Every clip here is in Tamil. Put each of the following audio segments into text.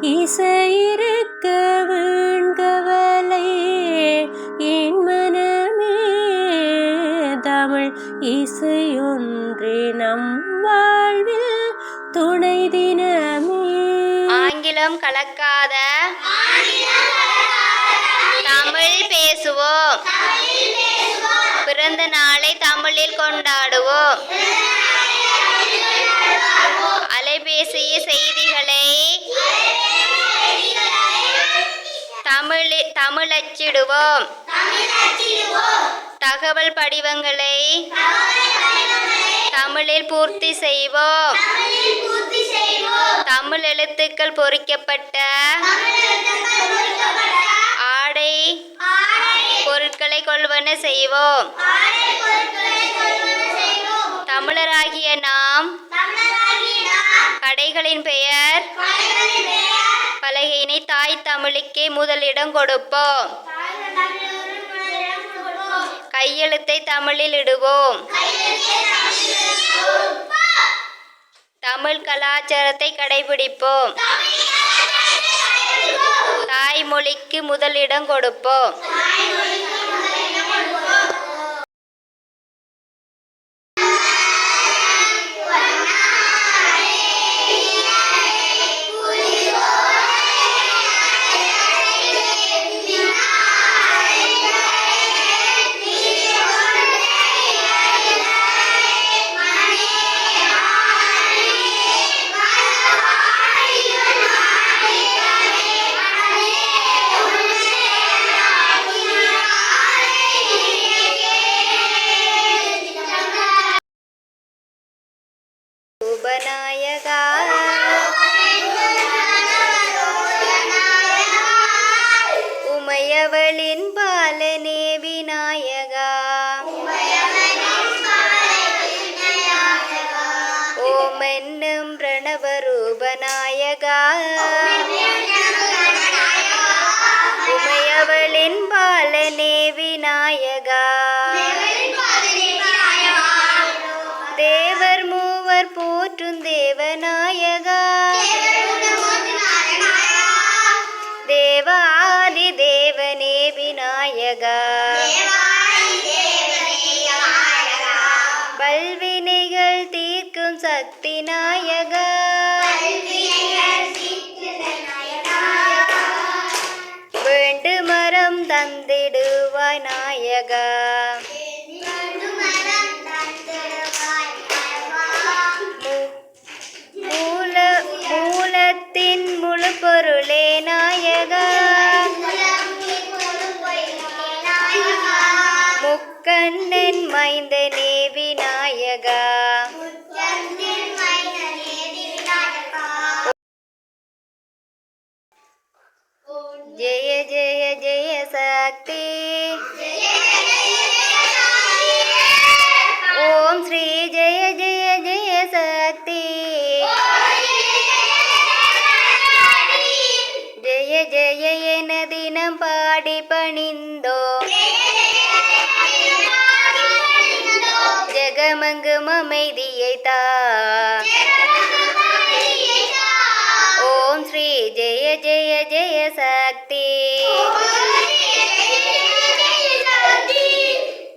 இசையிருக்க வீண்கவலை என் மனமே. தமிழ் இசையொன்றே நம் வாழ்வில் துணை தினமே. ஆங்கிலம் கலக்காத. தமிழ் பேசுவோம். பிறந்த நாளை தமிழில் கொண்டாடுவோம். அலைபேசிய செய்திகளை தமிழச்சிடுவோம். தகவல் படிவங்களை தமிழில் பூர்த்தி செய்வோம். தமிழ் எழுத்துக்கள் பொறிக்கப்பட்ட ஆடை பொருட்களை கொள்வன செய்வோம். தமிழராகிய நாம் கடைகளின் பெயர் பலகையினை தாய் தமிழுக்கே முதலிடம் கொடுப்போம். கையெழுத்தை தமிழில் இடுவோம். தமிழ் கலாச்சாரத்தை கடைபிடிப்போம். தாய்மொழிக்கு முதலிடம் கொடுப்போம். உமையவளின் பாலனே விநாயகா. ஓம் என்னும் பிரணவ உமையவளின் பாலனே விநாயகா. தேவனே விநாயகா. பல்வினைகள் தீர்க்கும் சக்தி நாயகா. வேண்டு மரம் தந்திடுவாய் நாயகா. மூல மூலத்தின் முழு பொருளே முக்கண்ணன் நேவி ஜெகமங்கும் அமைதியை தா. ஓம் ஸ்ரீ ஜெய ஜெய ஜெய சக்தி.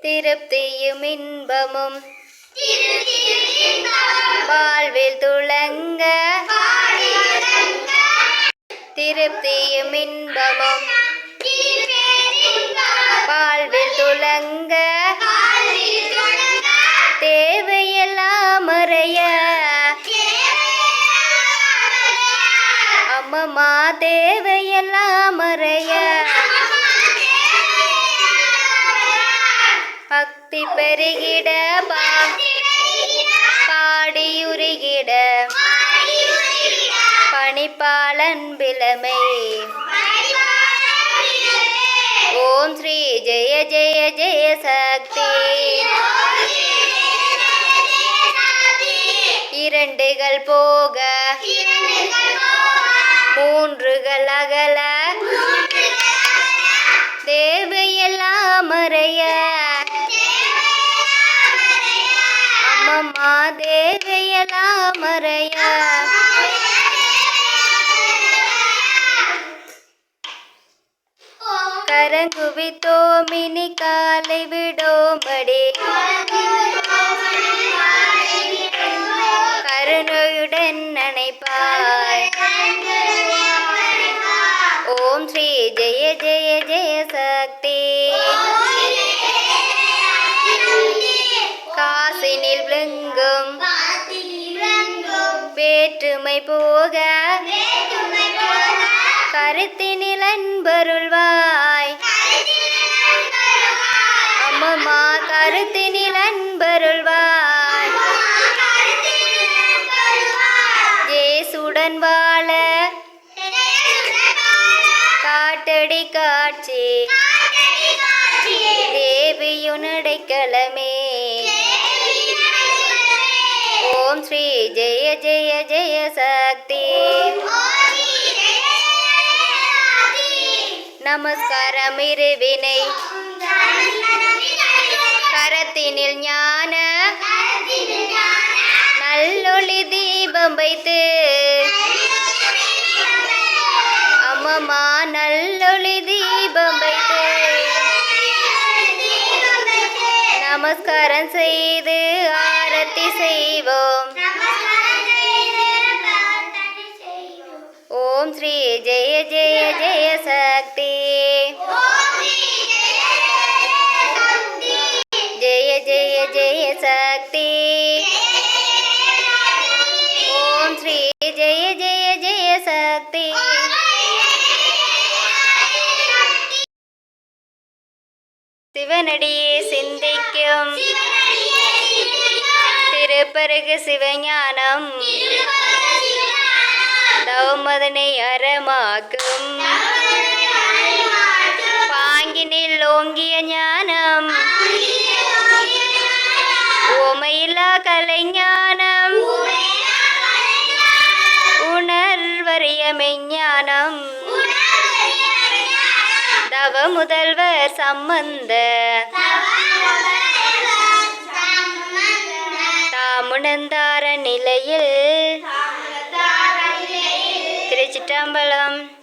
திருப்தியும் இன்பமும் வாழ்வில் துளங்க. திருப்தியும் இன்பமும் வாழ்வில் துளங்க. தேவையெல்லாம் மறைய. பக்தி பெருகிட பா. பாடியுருகிட. பணிப்பாளன் பிளமை ஓம் ஸ்ரீ ஜெய ஜெய ஜெய சக்தி. ದೇವೆಯಲ ಮರೆಯ கரங்குவித்தோ மினி காலை விடோம்படி வேற்றுமை போக கருத்தினில் அன்பருள்வாய். அம்மம்மா கருத்தினில் அன்பருள்வாய். ஜேசுடன் வாழ காட்டடி காட்சி. தேவியுனடைக்கலமே ஓம் ஜெய ஜெய சக்தி. நமஸ்காரம் இருவினை. கரத்தினில் ஞான. நல்லொளி தீபம் வைத்து. அம்மம்மா நல்லொளி தீபம் வைத்து. நமஸ்காரம் செய்து ஆரத்தி செய்வோம் சக்தி. சிவனடியே சிந்திக்கும். திருப்பருகு சிவஞானம். தவமதனை அறமாக்கும். பாங்கினில் ஓங்கிய ஞானம். மெஞ்ஞானம் தவ முதல்வர் சம்பந்த. தாமுணர்ந்தார நிலையில். திருச்சிட்டம்பலம்